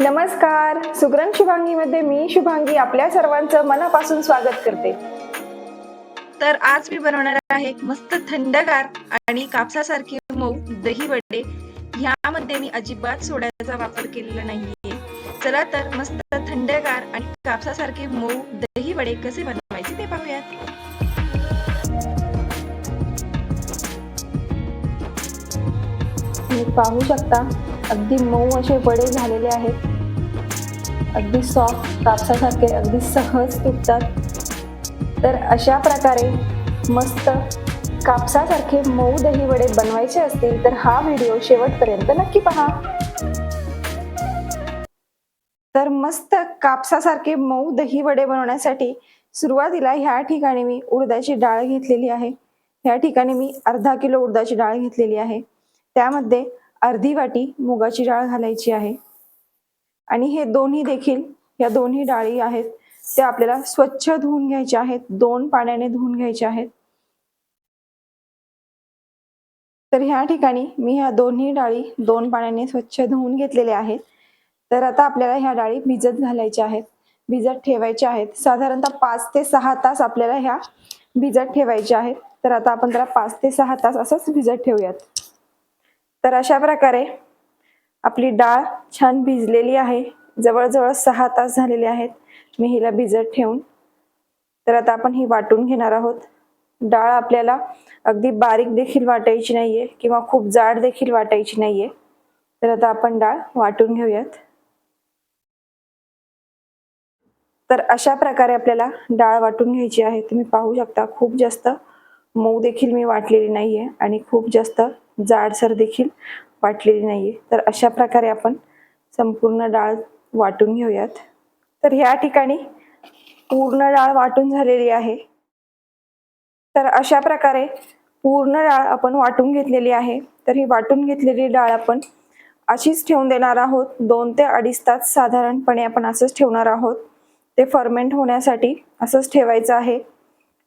नमस्कार. सुग्रण शुभांगीमध्ये मी शुभांगी आपल्या सर्वांचं मनापासून स्वागत करते. तर आज मी बनवणार आहे मस्त थंडगार आणि कापसासारखे मऊ दही वडे. ह्यामध्ये मी अजिबात सोड्याचा वापर केलेला नाहीये. चला तर मस्त थंडगार आणि कापसासारखे मऊ दही वडे कसे बनवायचे ते पाहूयात. पाहू शकता. अगदी मऊ असे वडे झालेले आहेत. अगदी सॉफ्ट कापसासारखे अगदी सहज तुटतात. तर अशा प्रकारे मस्त कापसासारखे मऊ दही वडे बनवायचे असतील तर हा व्हिडिओ शेवटपर्यंत नक्की पहा. तर मस्त कापसासारखे मऊ दही वडे बनवण्यासाठी सुरुवातीला ह्या ठिकाणी मी उडदाची डाळ घेतलेली आहे. ह्या ठिकाणी मी अर्धा किलो उडदाची डाळ घेतलेली आहे. त्यामध्ये अर्धी वाटी मुगाची डाळ घालायची आहे. आणि हे दोन्ही देखील या दोन्ही डाळी आहेत त्या आपल्याला स्वच्छ धुवून घ्यायच्या आहेत दोन पाण्याने धुवून घ्यायच्या आहेत. तर ह्या ठिकाणी मी ह्या दोन्ही डाळी दोन पाण्याने स्वच्छ धुवून घेतलेल्या आहेत. तर आता आपल्याला ह्या डाळी भिजत घालायच्या आहेत. भिजत ठेवायच्या आहेत. साधारणतः पाच ते सहा तास आपल्याला ह्या भिजत ठेवायच्या आहेत. तर आता आपण त्याला पाच ते सहा तास असंच भिजत ठेवूयात. तर अशा प्रकारे आपली डाळ छान भिजलेली आहे. जवळजवळ सहा तास झालेले आहेत मी हिला भिजत ठेवून. तर आता आपण ही वाटून घेणार आहोत. डाळ आपल्याला अगदी बारीक देखील वाटायची नाहीये किंवा खूप जाड देखील वाटायची नाहीये. तर आता आपण डाळ वाटून घेऊयात. तर अशा प्रकारे आपल्याला डाळ वाटून घ्यायची आहे. तुम्ही पाहू शकता खूप जास्त मऊ देखील मी वाटलेली नाहीये आणि खूप जास्त जाडसर देखील वाटलेली नाहीये. तर अशा प्रकारे आपण संपूर्ण डाळ वाटून घेऊयात. तर ह्या ठिकाणी पूर्ण डाळ वाटून झालेली आहे. तर अशा प्रकारे पूर्ण डाळ आपण वाटून घेतलेली आहे. तर ही वाटून घेतलेली डाळ आपण अशीच ठेवून देणार आहोत. दोन ते अडीच तास साधारणपणे आपण असंच ठेवणार आहोत. ते फर्मेंट होण्यासाठी असंच ठेवायचं आहे.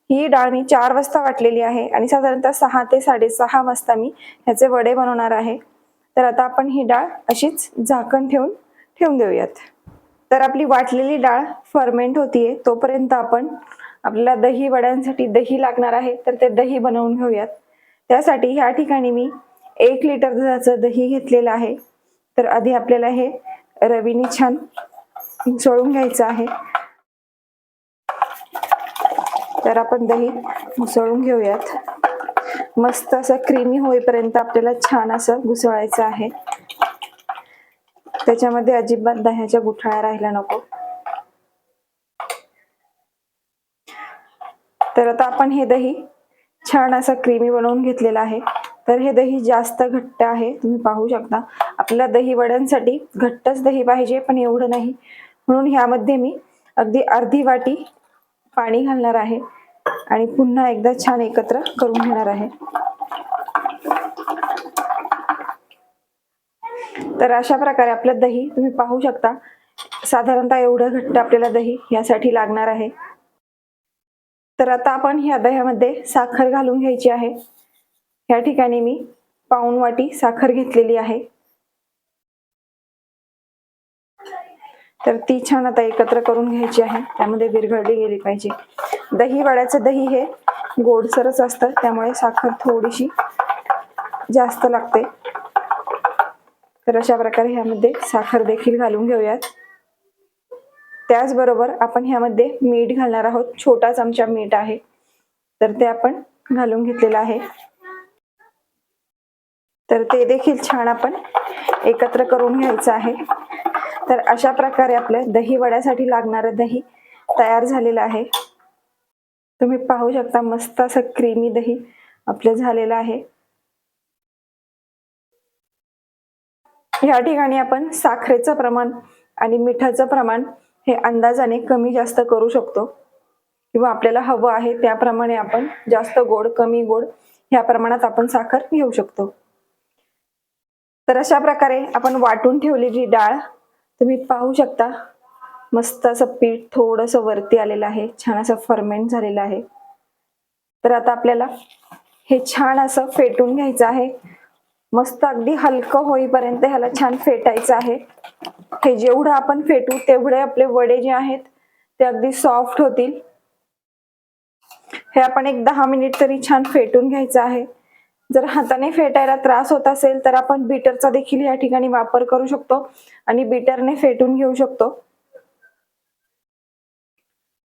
ही डाळ मी चार वाजता वाटलेली आहे आणि साधारणतः सहा ते साडेसहा वाजता मी ह्याचे वडे बनवणार आहे. तर आता आपण ही डाळ अशीच झाकण ठेवून ठेवून देऊयात. तर आपली वाटलेली डाळ फर्मेंट होतीये तोपर्यंत आपण आपल्याला दही वड्यांसाठी दही लागणार आहे तर ते दही बनवून घेऊयात. त्यासाठी ह्या ठिकाणी मी एक लिटर दुधाचं दही घेतलेलं आहे. तर आधी आपल्याला हे रवीने छान मिसळून घ्यायचं आहे. तर आपण दही घुसळून घेऊयात. मस्त असं क्रीमी होईपर्यंत आपल्याला छान असं घुसळायचं आहे. त्याच्यामध्ये अजिबात दह्याच्या गुठळ्या राहायला नको. तर आता आपण हे दही छान असं क्रीमी बनवून घेतलेलं आहे. तर हे दही जास्त घट्ट आहे तुम्ही पाहू शकता. आपल्याला दही वड्यांसाठी घट्टच दही पाहिजे पण एवढं नाही. म्हणून ह्यामध्ये मी अगदी अर्धी वाटी पाणी घालणार आहे आणि पुन्हा एकदा छान एकत्र करून घेणार आहे. तर अशा प्रकारे आपलं दही तुम्ही पाहू शकता. साधारणतः एवढं घट्ट आपल्याला दही यासाठी लागणार आहे. तर आता आपण ह्या दह्यामध्ये साखर घालून घ्यायची आहे. या ठिकाणी मी पाऊन वाटी साखर घेतलेली आहे. तर ती छान आता एकत्र करून घ्यायची आहे. त्यामध्ये विरघळली गेली पाहिजे. दही वड्याचं दही हे गोडसरच असतं. त्यामुळे साखर थोडीशी जास्त लागते. तर अशा प्रकारे ह्यामध्ये साखर देखील घालून घेऊयात. त्याचबरोबर आपण ह्यामध्ये मीठ घालणार आहोत. छोटा चमचा मीठ आहे. तर ते आपण घालून घेतलेलं आहे. तर ते देखील छान आपण एकत्र करून घ्यायचं आहे. तर अशा प्रकारे आपलं दही वड्यासाठी लागणारं दही तयार झालेलं आहे. तुम्ही पाहू शकता मस्त असं क्रीमी दही आपलं झालेलं आहे. या ठिकाणी आपण साखरेचं प्रमाण आणि मिठाचं प्रमाण हे अंदाजाने कमी जास्त करू शकतो. किंवा आपल्याला हवं आहे त्याप्रमाणे आपण जास्त गोड कमी गोड ह्या प्रमाणात आपण साखर घेऊ शकतो. तर अशा प्रकारे आपण वाटून ठेवलेली डाळ तुम्ही पाहू शकता. मस्त असं पीठ थोडंसं वरती आलेलं आहे. छान असं फर्मेंट झालेलं आहे. तर आता आपल्याला हे छान असं फेटून घ्यायचं आहे. मस्त अगदी हलकं होईपर्यंत ह्याला छान फेटायचं आहे. हे जेवढं आपण फेटू तेवढे आपले वडे जे आहेत ते अगदी सॉफ्ट होतील. हे आपण एक दहा मिनिट तरी छान फेटून घ्यायचं आहे. जर हाताने फेटायला त्रास होत असेल तर आपण बीटरचा देखील या ठिकाणी वापर करू शकतो आणि बीटरने फेटून घेऊ शकतो.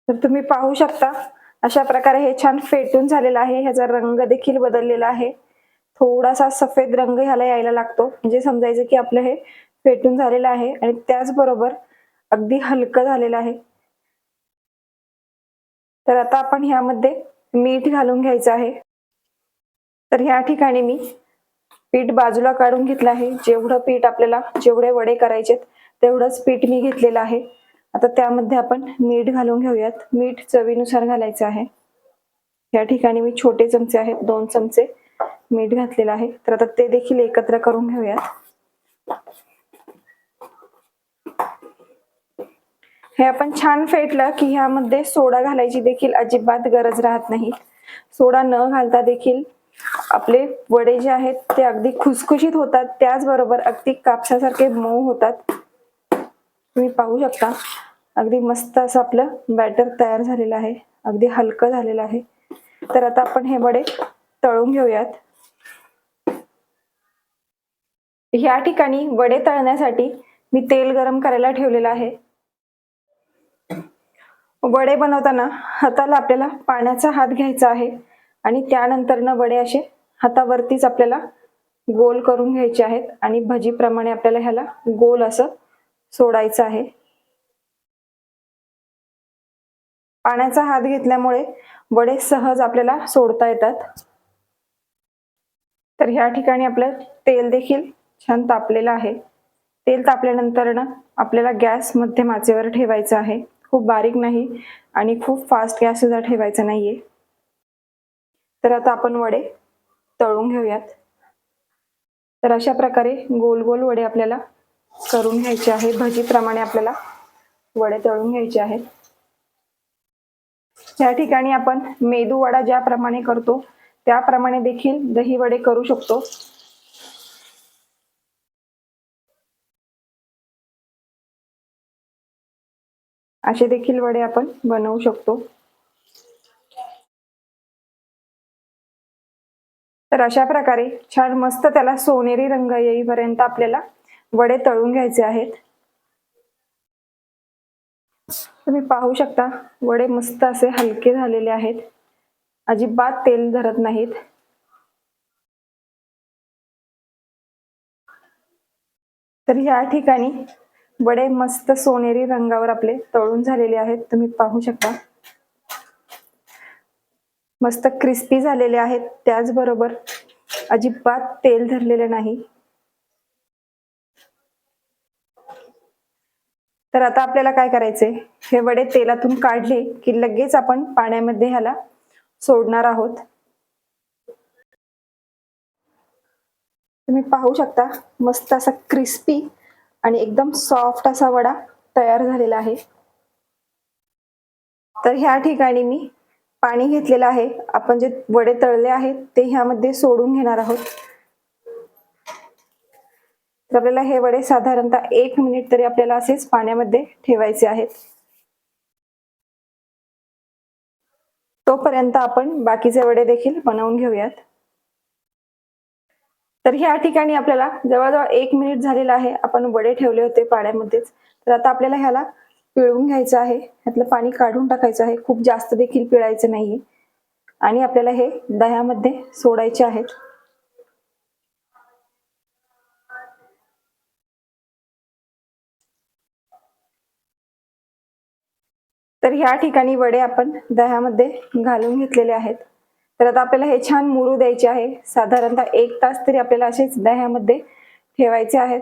तर तुम्ही पाहू शकता अशा प्रकारे हे छान फेटून झालेलं आहे. ह्याचा रंग देखील बदललेला आहे. थोडासा सफेद रंग ह्याला यायला लागतो. म्हणजे समजायचं की आपलं हे फेटून झालेलं आहे आणि त्याचबरोबर अगदी हलकं झालेलं आहे. तर आता आपण ह्यामध्ये मीठ घालून घ्यायचं आहे. तर ह्या ठिकाणी मी पीठ बाजूला काढून घेतलं आहे. जेवढं पीठ आपल्याला जेवढे वडे करायचेत तेवढंच पीठ मी घेतलेलं आहे. आता त्यामध्ये आपण मीठ घालून घेऊयात. मीठ चवीनुसार घालायचं आहे. या ठिकाणी मी छोटे चमचे आहेत दोन चमचे मीठ घातलेलं आहे. तर आता ते देखील एकत्र करून घेऊयात. हे आपण छान फेटलं की ह्यामध्ये सोडा घालायची देखील अजिबात गरज राहत नाही. सोडा न घालता देखील आपले वडे जे आहेत ते अगदी खुसखुशीत होतात. त्याचबरोबर अगदी कापसासारखे मऊ होतात. तुम्ही पाहू शकता. अगदी मस्त असं आपलं बॅटर तयार झालेलं आहे. अगदी हलकं झालेलं आहे. तर आता आपण हे वडे तळून घेऊयात. ह्या ठिकाणी वडे तळण्यासाठी मी तेल गरम करायला ठेवलेलं आहे. वडे बनवताना हाताला आपल्याला पाण्याचा हात घ्यायचा आहे. आणि त्यानंतर न वडे असे हातावरतीच आपल्याला गोल करून घ्यायचे आहेत आणि भजीप्रमाणे आपल्याला ह्याला गोल असं सोडायचं आहे. पाण्याचा हात घेतल्यामुळे वडे सहज आपल्याला सोडता येतात. तर ह्या ठिकाणी आपलं तेल देखील छान तापलेलं आहे. तेल तापल्यानंतर ना आपल्याला गॅस मध्यम आचेवर ठेवायचा आहे. खूप बारीक नाही आणि खूप फास्ट गॅस सुद्धा ठेवायचा नाहीये. तर आता आपण वडे तळून घेऊयात. तर अशा प्रकारे गोल गोल वडे आपल्याला करून घ्यायचे आहे भजीप्रमाणे आपल्याला वडे तळून घ्यायचे आहेत. या ठिकाणी आपण मेदू वडा ज्याप्रमाणे करतो त्याप्रमाणे देखील दही वडे करू शकतो. असे देखील वडे आपण बनवू शकतो. तर अशा प्रकारे छान मस्त त्याला सोनेरी रंग येईपर्यंत आपल्याला वडे तळून घ्यायचे आहेत. तुम्ही पाहू शकता वडे मस्त असे हलके झालेले आहेत. अजिबात तेल धरत नाहीत. तर या ठिकाणी वडे मस्त सोनेरी रंगावर आपले तळून झालेले आहेत. तुम्ही पाहू शकता. मस्त क्रिस्पी झालेले आहेत. त्याचबरोबर अजिबात तेल धरलेले नाही. तर आता आपल्याला काय करायचंय? हे वडे तेलातून काढले की लगेच आपण पाण्यामध्ये ह्याला सोडणार आहोत. तुम्ही पाहू शकता मस्त असा क्रिस्पी आणि एकदम सॉफ्ट असा वडा तयार झालेला आहे. तर ह्या ठिकाणी मी पाणी घेतलेलं आहे. आपण जे वडे तळले आहेत ते ह्यामध्ये सोडून घेणार आहोत. तर आपल्याला हे वडे साधारणतः एक मिनिट तरी आपल्याला असेच पाण्यामध्ये ठेवायचे आहेत. तोपर्यंत आपण बाकीचे वडे देखील बनवून घेऊयात. तर ह्या ठिकाणी आपल्याला जवळजवळ एक मिनिट झालेला आहे. आपण वडे ठेवले होते पाण्यामध्येच. तर आता आपल्याला ह्याला पिळवून घ्यायचं आहे. यातलं पाणी काढून टाकायचं आहे. खूप जास्त देखील पिळायचं नाहीये. आणि आपल्याला हे दह्यामध्ये सोडायचे आहेत. तर ह्या ठिकाणी वडे आपण दह्यामध्ये घालून घेतलेले आहेत. तर आता आपल्याला हे छान मुरू द्यायचे आहे. साधारणतः एक तास तरी आपल्याला असेच दह्यामध्ये ठेवायचे आहेत.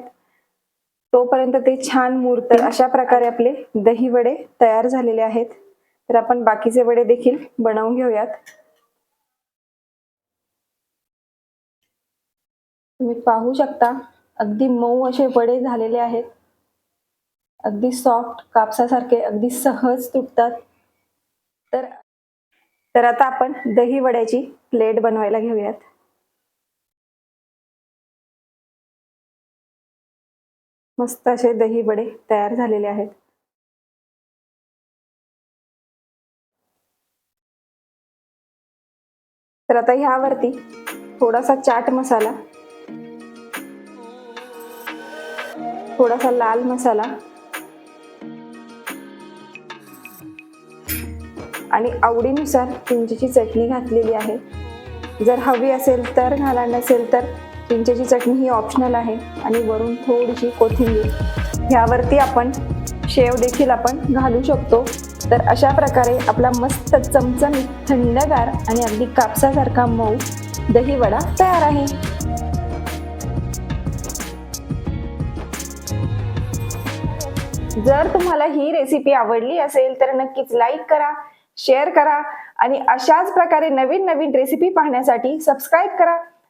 तोपर्यंत ते छान मूर्त अशा प्रकारे आपले दही वडे तयार झालेले आहेत. तर आपण बाकीचे वडे देखील बनवून घेऊयात. तुम्ही पाहू शकता अगदी मऊ असे वडे झालेले आहेत. अगदी सॉफ्ट कापसासारखे अगदी सहज तुटतात. तर तर आता आपण दही वड्याची प्लेट बनवायला घेऊयात. मस्त असे दही वडे तयार झालेले आहेत. तर आता ह्यावरती थोडासा चाट मसाला थोडासा लाल मसाला आणि आवडीनुसार चिंचेची चटणी घातलेली आहे. जर हवी असेल तर घाला नसेल तर चिंचेची चटणी ही ऑप्शनल आहे. आणि वरून थोडीशी कोथिंबीर. ह्यावरती आपण शेव देखील आपण घालू शकतो. तर अशा प्रकारे आपला मस्त चमचमीत थंडगार आणि अगदी कापसासारखा मऊ दही वडा तयार आहे. जर तुम्हाला ही रेसिपी आवडली असेल तर नक्कीच लाईक करा शेअर करा आणि अशाच प्रकारे नवीन नवीन रेसिपी पाहण्यासाठी सबस्क्राईब करा.